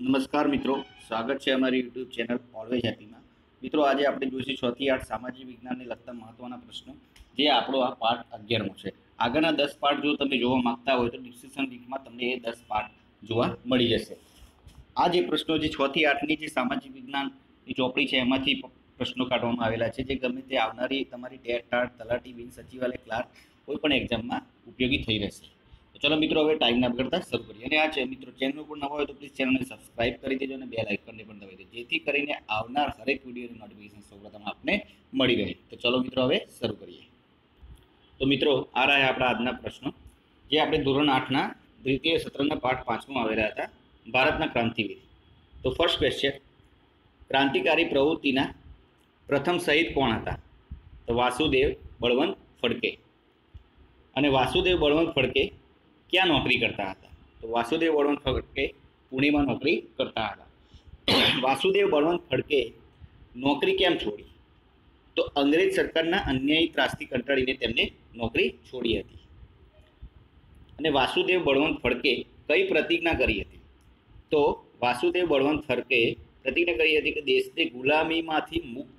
નમસ્કાર મિત્રો, સ્વાગત છે અમારી યુટ્યુબ ચેનલ ઓલવેઝ હેપીમાં મિત્રો, આજે આપણે જોઈશું છ થી આઠ સામાજિક વિજ્ઞાનને લગતા મહત્વના પ્રશ્નો, જે આપણો આ પાઠ અગિયારમો છે. આગળના દસ પાઠ જો તમે જોવા માંગતા હોય તો ડિસ્ક્રિપ્શન લિંકમાં તમને એ દસ પાઠ જોવા મળી જશે. આ જે પ્રશ્નો જે છ થી આઠની જે સામાજિક વિજ્ઞાનની ચોપડી છે, એમાંથી પ્રશ્નો કાઢવામાં આવેલા છે. જે ગમે તે આવનારી તમારી ટેટ ટાટ તલાટી બિન સચિવાલય, ક્લાર્ક, કોઈ પણ એક્ઝામમાં ઉપયોગી થઈ રહેશે. ચલો મિત્રો, હવે ટાઈમ ના કરતા શરૂ કરીએ. અને આ છે, મિત્રો ચેનલ પર નવા હોય તો પ્લીઝ ચેનલને સબસ્ક્રાઇબ કરી દેજો અને બે લાઇકનને પણ દબાવી દેજો, જેથી કરીને આવનાર હરેક વિડીયોની નોટિફિકેશન સૌપ્રથમ આપને મળી રહે. તો ચલો મિત્રો, હવે શરૂ કરીએ. તો મિત્રો, આ રહ્યા આપણા આજના પ્રશ્નો, જે આપણે ધોરણ આઠના દ્વિતીય સત્રના પાઠ પાંચમાં આવેલા હતા, ભારતના ક્રાંતિવીર. તો ફર્સ્ટ ક્વેશ્ચન ક્રાંતિકારી પ્રવૃત્તિના પ્રથમ શહીદ કોણ હતા? તો વાસુદેવ બળવંત ફડકે. અને વાસુદેવ બળવંત ફડકે ક્યાં નોકરી કરતા હતા? તો વાસુદેવ બળવંત ફડકે પુણેમાં નોકરી કરતા હતા. વાસુદેવ બળવંત ફડકે નોકરી કેમ છોડી? તો અંગ્રેજ સરકારના અન્યાયી ત્રાસથી કંટાળીને તેમને નોકરી છોડી હતી. અને વાસુદેવ બળવંત ફડકે કઈ પ્રતિજ્ઞા કરી હતી? તો વાસુદેવ બળવંત ફડકે પ્રતિજ્ઞા કરી હતી કે દેશને ગુલામીમાંથી મુક્ત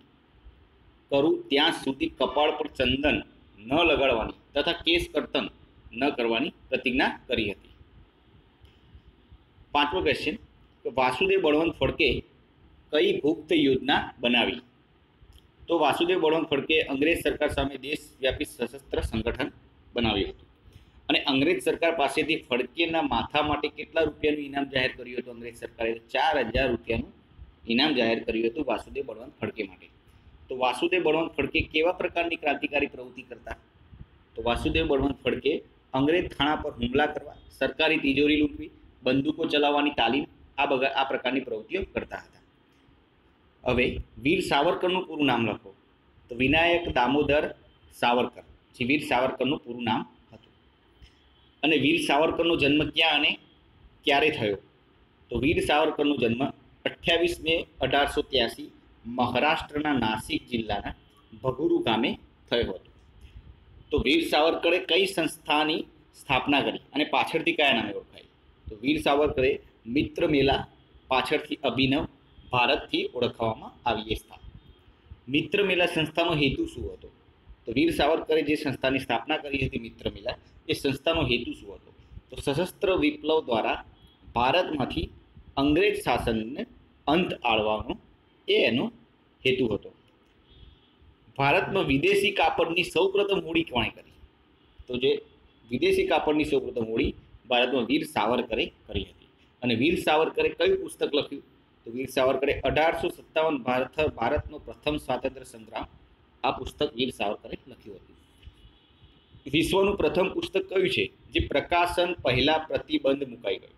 કરું ત્યાં સુધી કપાળ પર ચંદન ન લગાડવાની તથા કેસ કર્તન ન કરવાની પ્રતિજ્ઞા કરી હતી. પાંચમો ક્વેશ્ચન વાસુદેવ બળવંત ફડકે કઈ ગુપ્ત યોજના બનાવી? તો વાસુદેવ બળવંત ફડકે અંગ્રેજ સરકાર સામે દેશવ્યાપી સશસ્ત્ર સંગઠન બનાવ્યું હતું. અને અંગ્રેજ સરકાર પાસેથી ફડકેના માથા માટે કેટલા રૂપિયાનું ઇનામ જાહેર કર્યું હતું? અંગ્રેજ સરકારે ચાર હજાર રૂપિયાનું ઇનામ જાહેર કર્યું હતું વાસુદેવ બળવંત ફડકે માટે. તો વાસુદેવ બળવંત ફડકે કેવા પ્રકારની ક્રાંતિકારી પ્રવૃત્તિ કરતા? તો વાસુદેવ બળવંત ફડકે અંગ્રેજ થાણા પર હુમલા કરવા, સરકારી તિજોરી લૂંટવી, બંદૂકો ચલાવવાની તાલીમ આ બગા, આ પ્રકારની પ્રવૃત્તિઓ કરતા હતા. હવે વીર સાવરકરનું પૂરું નામ લખો. તો વિનાયક દામોદર સાવરકર, જે વીર સાવરકરનું પૂરું નામ હતું. અને વીર સાવરકરનો જન્મ ક્યાં અને ક્યારે થયો? તો વીર સાવરકરનો જન્મ અઠ્યાવીસ મે અઢારસો ત્યાસી મહારાષ્ટ્રના નાસિક જિલ્લાના ભગુરુ ગામે થયો હતો. તો વીર સાવરકરે કઈ સંસ્થાની સ્થાપના કરી અને પાછળથી કયા નામે ઓળખાય? તો વીર સાવરકરે મિત્ર મેલા પાછળથી અભિનવ ભારતથી ઓળખવામાં આવી એ મિત્ર મેલા સંસ્થાનો હેતુ શું હતો? તો વીર સાવરકરે જે સંસ્થાની સ્થાપના કરી હતી મિત્ર મેલા, એ સંસ્થાનો હેતુ શું હતો? તો સશસ્ત્ર વિપ્લવ દ્વારા ભારતમાંથી અંગ્રેજ શાસનને અંત આળવાનો એ એનો હેતુ હતો. ભારતમાં વિદેશી કાપડની સૌપ્રથમ હોડી કોણે કરી? તો જે વિદેશી કાપડની સૌપ્રથમ હોળી ભારતમાં વીર સાવરકરે કરી હતી. અને વીર સાવરકરે કયું પુસ્તક લખ્યું? તો વીર સાવરકરે અઢારસો સત્તાવન ભારત, ભારતનો પ્રથમ સ્વાતંત્ર્ય સંગ્રામ, આ પુસ્તક વીર સાવરકરે લખ્યું હતું. વિશ્વનું પ્રથમ પુસ્તક કયું છે? જે પ્રકાશન પહેલાં પ્રતિબંધ મુકાઈ ગયું.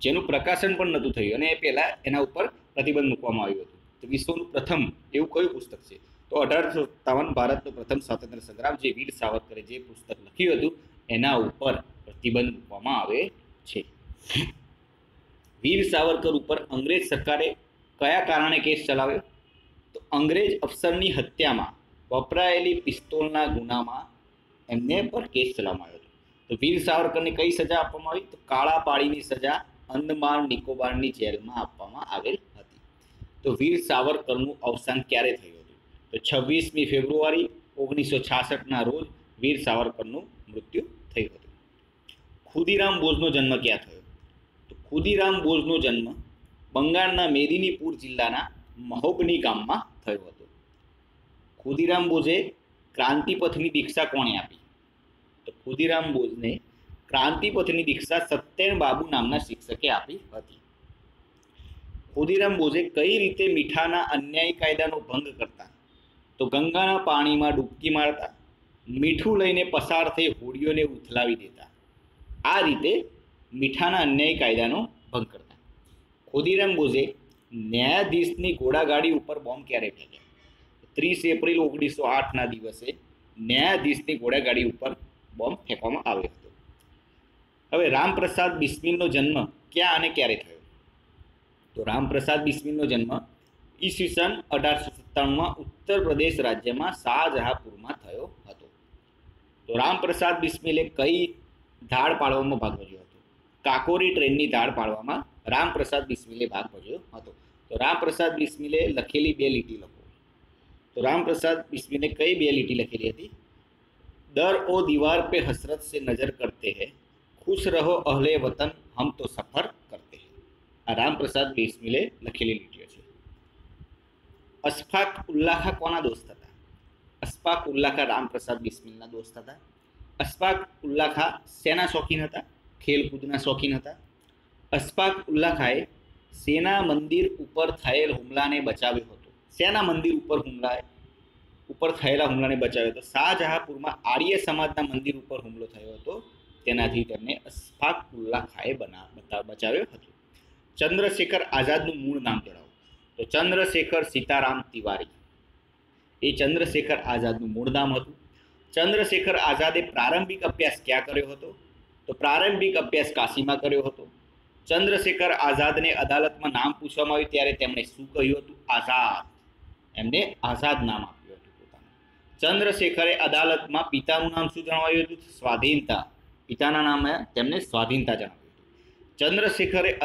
જેનું પ્રકાશન પણ નહોતું થયું અને એ પહેલાં એના ઉપર પ્રતિબંધ મૂકવામાં આવ્યું હતું. તો વિશ્વનું પ્રથમ એવું કયું પુસ્તક છે? તો અઢારસો સત્તાવન ભારતનો પ્રથમ સ્વાતંત્ર્ય સંગ્રામ જે વીર સાવરકરે જે પુસ્તક લખ્યું હતું, એના ઉપર પ્રતિબંધ મૂકવામાં આવે છે. વીર સાવરકર ઉપર અંગ્રેજ સરકારે કયા કારણે કેસ ચલાવ્યો? તો અંગ્રેજ અફસરની હત્યામાં વપરાયેલી પિસ્તોલના ગુનામાં એમને પર કેસ ચલાવવામાં આવ્યો હતો. તો વીર સાવરકરને કઈ સજા આપવામાં આવી? તો કાળા પાળીની સજા અંદમાન નિકોબારની જેલમાં આપવામાં આવેલ હતી. તો વીર સાવરકરનું અવસાન ક્યારે થયું? તો છવ્વીસમી ફેબ્રુઆરી ઓગણીસો છાસઠના રોજ વીર સાવરકરનું મૃત્યુ થયું હતું. ખુદીરામ બોઝનો જન્મ ક્યાં થયો? તો ખુદીરામ બોઝનો જન્મ બંગાળના મેદિનીપુર જિલ્લાના મહોબની ગામમાં થયો હતો. ખુદીરામ બોઝે ક્રાંતિપથની દીક્ષા કોણે આપી? તો ખુદીરામ બોઝને ક્રાંતિપથની દીક્ષા સત્યન બાબુ નામના શિક્ષકે આપી હતી. ખુદીરામ બોઝે કઈ રીતે મીઠાના અન્યાયી કાયદાનો ભંગ કરતા તો ગંગાના પાણીમાં ડૂબકી મારતા, મીઠું લઈને પસાર થઈ હોડીઓને ઉથલાવી દેતા. આ રીતે મીઠાના અન્યાય કાયદાનો ભંગ કરતા. ખુદીરામ બોઝે ન્યાયાધીશની ઘોડાગાડી ઉપર બોમ્બ ક્યારે ફેંક્યો ત્રીસ એપ્રિલ ઓગણીસો આઠના દિવસે ન્યાયાધીશની ઘોડાગાડી ઉપર બોમ્બ ફેંકવામાં આવ્યો હતો. હવે રામપ્રસાદ બિસ્મિલનો જન્મ ક્યાં અને ક્યારે થયો? તો રામપ્રસાદ બિસ્મિલનો જન્મ ઈસવીસન અઢારસો સત્તાણુંમાં ઉત્તર પ્રદેશ રાજ્યમાં શાહજહાપુરમાં થયો હતો. તો રામપ્રસાદ બિસ્મિલે કઈ ધાડ પાડવામાં ભાગ ભજ્યો હતો? કાકોરી ટ્રેનની ધાડ પાડવામાં રામપ્રસાદ બિસ્મિલે ભાગ ભજ્યો હતો. તો રામપ્રસાદ બિસ્મિલે લખેલી બે લીટી લખો. તો રામપ્રસાદ બિસ્મિલે કઈ બે લીટી લખેલી હતી? દર ઓ દીવાર પે હસરત સે નજર કરતે હૈ, ખુશ રહો અહલે વતન, હમ તો સફર કરતે હૈ. આ રામપ્રસાદ બિસ્મિલે લખેલી લીટીઓ છે. અશફાક ઉલ્લાખા કોના દોસ્ત હતા અશફાક ઉલ્લાખા રામપ્રસાદ બિસ્મિલના દોસ્ત હતા અશફાક ઉલ્લાખા સેના શોખીન હતા ખેલકૂદના શોખીન હતા અશફાક ઉલ્લાખાએ સેના મંદિર ઉપર થયેલ હુમલાને બચાવ્યો હતો સેના મંદિર ઉપર હુમલા ઉપર થયેલા હુમલાને બચાવ્યો હતો શાહજહાંપુરમાં આર્ય સમાજના મંદિર ઉપર હુમલો થયો હતો તેનાથી તેમને અશફાક ઉલ્લા ખાએ બના બચાવ્યો હતો ચંદ્રશેખર આઝાદનું મૂળ નામ જણાવો તો ચંદ્રશેખર સીતારામ તિવારી. એ ચંદ્રશેખર આઝાદનું મૂળ નામ હતું. ચંદ્રશેખર આઝાદે પ્રારંભિક અભ્યાસ ક્યાં કર્યો હતો? તો પ્રારંભિક અભ્યાસ કાશીમાં કર્યો હતો. ચંદ્રશેખર આઝાદને અદાલતમાં નામ પૂછવામાં આવ્યું ત્યારે તેમણે શું કહ્યું હતું? આઝાદ. એમને આઝાદ નામ આપ્યું હતું પોતાનું. ચંદ્રશેખરે અદાલતમાં પિતાનું નામ શું જણાવ્યું હતું? સ્વાધીનતા. પિતાના નામે તેમને સ્વાધીનતા જણાવ્યું હતું. ચંદ્રશેખરે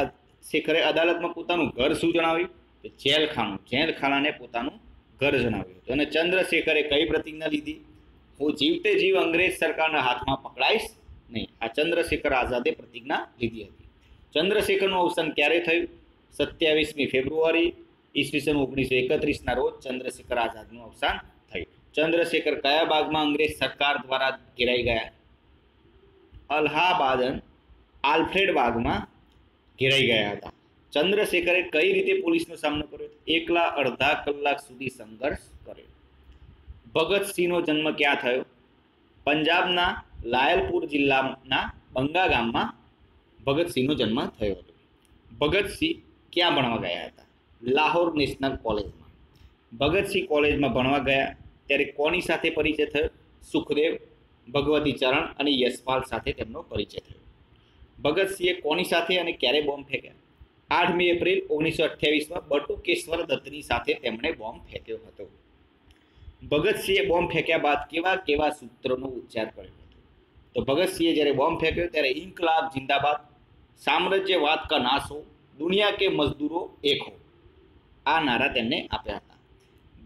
શેખરે અદાલતમાં પોતાનું ઘર શું જણાવ્યું? તો જેલખાનું જેલખાનાને પોતાનું ઘર જણાવ્યું હતું. અને ચંદ્રશેખરે કઈ પ્રતિજ્ઞા લીધી? હું જીવતે જીવ અંગ્રેજ સરકારના હાથમાં પકડાઈશ નહીં. આ ચંદ્રશેખર આઝાદે પ્રતિજ્ઞા લીધી હતી. ચંદ્રશેખરનું અવસાન ક્યારે થયું? સત્યાવીસમી ફેબ્રુઆરી ઈસવીસન ઓગણીસો એકત્રીસના રોજ ચંદ્રશેખર આઝાદનું અવસાન થયું. ચંદ્રશેખર કયા ભાગમાં અંગ્રેજ સરકાર દ્વારા ઘેરાઈ ગયા? અલ્હાબાદન આલ્ફ્રેડ બાગમાં ઘેરાઈ ગયા હતા. ચંદ્રશેખરે કઈ રીતે પોલીસનો સામનો કર્યો? એકલા અડધા કલાક સુધી સંઘર્ષ કર્યો. ભગતસિંહનો જન્મ ક્યાં થયો? પંજાબના લાયલપુર જિલ્લાના બંગા ગામમાં ભગતસિંહનો જન્મ થયો હતો. ભગતસિંહ ક્યાં ભણવા ગયા હતા? લાહોર નેશનલ કોલેજમાં. ભગતસિંહ કોલેજમાં ભણવા ગયા ત્યારે કોની સાથે પરિચય થયો? સુખદેવ, ભગવતી ચરણ અને યશપાલ સાથે તેમનો પરિચય થયો. ભગતસિંહે કોની સાથે અને ક્યારે બોમ્બ ફેંક્યા? આઠમી એપ્રિલ ઓગણીસો અઠ્યાવીસમાં બટુકેશ્વર દત્તની સાથે તેમણે બોમ્બ ફેંક્યો હતો. ભગતસિંહે બોમ્બ ફેંક્યા બાદ કેવા કેવા સૂત્રોનો ઉચ્ચાર કર્યો હતો? તો ભગતસિંહે જ્યારે બોમ્બ ફેંક્યો ત્યારે ઇન્કલાબ જિંદાબાદ, સામ્રાજ્યવાદ કા નાશ, દુનિયા કે મજદૂરો એક હો. આ નારા તેમને આપ્યા હતા.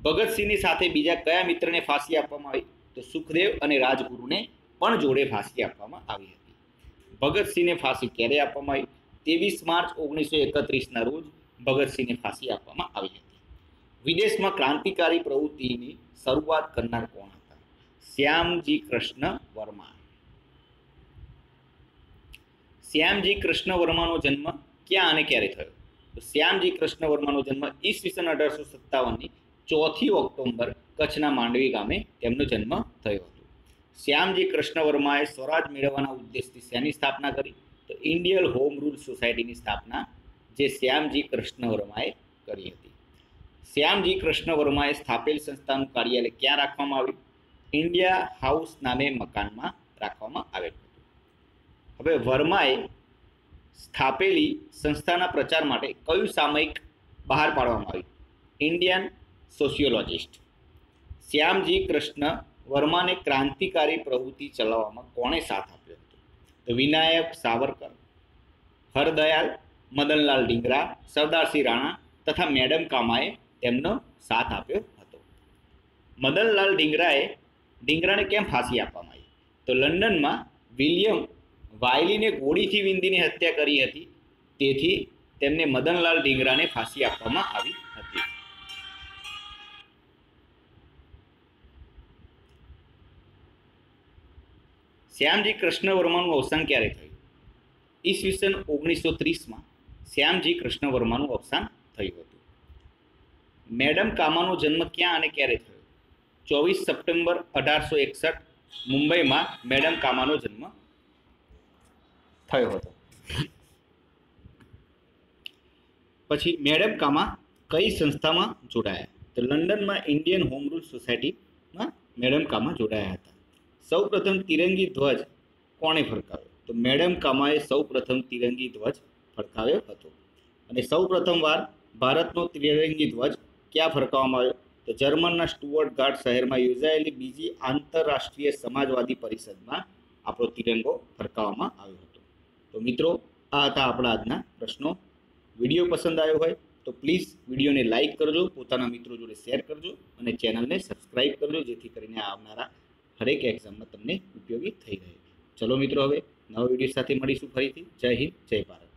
ભગતસિંહની સાથે બીજા કયા મિત્રને ફાંસી આપવામાં આવી? તો સુખદેવ અને રાજગુરુને પણ જોડે ફાંસી આપવામાં આવી હતી. ભગતસિંહને ફાંસી ક્યારે આપવામાં આવી? ત્રેવીસ માર્ચ ઓગણીસો એકત્રીસના રોજ ભગતસિંહને ફાંસી આપવામાં આવી હતી. વિદેશમાં ક્રાંતિકારી પ્રવૃત્તિની શરૂઆત કરનાર કોણ હતા? શ્યામજી કૃષ્ણ વર્મા. શ્યામજી કૃષ્ણ વર્માનો જન્મ ક્યાં અને ક્યારે થયો? તો શ્યામજી કૃષ્ણ વર્માનો જન્મ ઈસવીસન અઢારસો સત્તાવનની ચોથી ઓક્ટોબર કચ્છના માંડવી ગામે તેમનો જન્મ થયો હતો. શ્યામજી કૃષ્ણ વર્માએ સ્વરાજ મેળવવાના ઉદ્દેશથી શેની સ્થાપના કરી? તો ઇન્ડિયન હોમ રૂલ સોસાયટીની સ્થાપના જે શ્યામજી કૃષ્ણ વર્માએ કરી હતી. શ્યામજી કૃષ્ણ વર્માએ સ્થાપેલ સંસ્થાનું કાર્યાલય ક્યાં રાખવામાં આવ્યું? ઇન્ડિયા હાઉસ નામે મકાનમાં રાખવામાં આવેલું હતું. હવે વર્માએ સ્થાપેલી સંસ્થાના પ્રચાર માટે કયું સામયિક બહાર પાડવામાં આવ્યું? Indian sociologist. શ્યામજી કૃષ્ણ વર્માને ક્રાંતિકારી પ્રવૃત્તિ ચલાવવામાં કોણે સાથ આપ્યો? વિનાયક સાવરકર, હરદયાલ, મદનલાલ ડીંગરા સરદારસિંહ રાણા તથા મેડમ કામાએ તેમનો સાથ આપ્યો હતો. મદનલાલ ડીંગરાએ ડીંગરાને કેમ ફાંસી આપવામાં આવી? તો લંડનમાં વિલિયમ વાયલીને ગોળીથી વિંદીની હત્યા કરી હતી. તેથી તેમને મદનલાલ ડીંગરાને ફાંસી આપવામાં આવી હતી શ્યામજી કૃષ્ણ વર્માનું અવસાન ક્યારે થયું? ઈસવીસન ઓગણીસો ત્રીસમાં શ્યામજી કૃષ્ણ વર્માનું અવસાન થયું હતું. મેડમ કામાનો જન્મ ક્યાં અને ક્યારે થયો? ચોવીસ સપ્ટેમ્બર અઢારસો એકસઠ મુંબઈમાં મેડમ કામાનો જન્મ થયો હતો. પછી મેડમ કામા કઈ સંસ્થામાં જોડાયા? તો લંડનમાં ઇન્ડિયન હોમ રૂલ સોસાયટીમાં મેડમ કામા જોડાયા હતા. સૌ પ્રથમ તિરંગી ધ્વજ કોણે ફરકાવ્યો? તો મેડમ કામાએ સૌ પ્રથમ તિરંગી ધ્વજ ફરકાવ્યો હતો. અને સૌ પ્રથમવાર ભારતનો તિરંગી ધ્વજ ક્યાં ફરકાવવામાં આવ્યો? તો જર્મનના સ્ટુઅર્ટ ગાર્ડ શહેરમાં યોજાયેલી બીજી આંતરરાષ્ટ્રીય સમાજવાદી પરિષદમાં આપણો તિરંગો ફરકાવવામાં આવ્યો હતો. તો મિત્રો, આ હતા આપણા આજના પ્રશ્નો. વીડિયો પસંદ આવ્યો હોય તો પ્લીઝ વિડીયોને લાઇક કરજો, પોતાના મિત્રો જોડે શેર કરજો અને ચેનલને સબસ્ક્રાઈબ કરજો, જેથી કરીને આવનારા હરેક એક્ઝામમાં તમને ઉપયોગી થઈ રહે ચલો મિત્રો, હવે નવા વીડિયો સાથે મળીશું ફરીથી. જય હિન્દ, જય ભારત.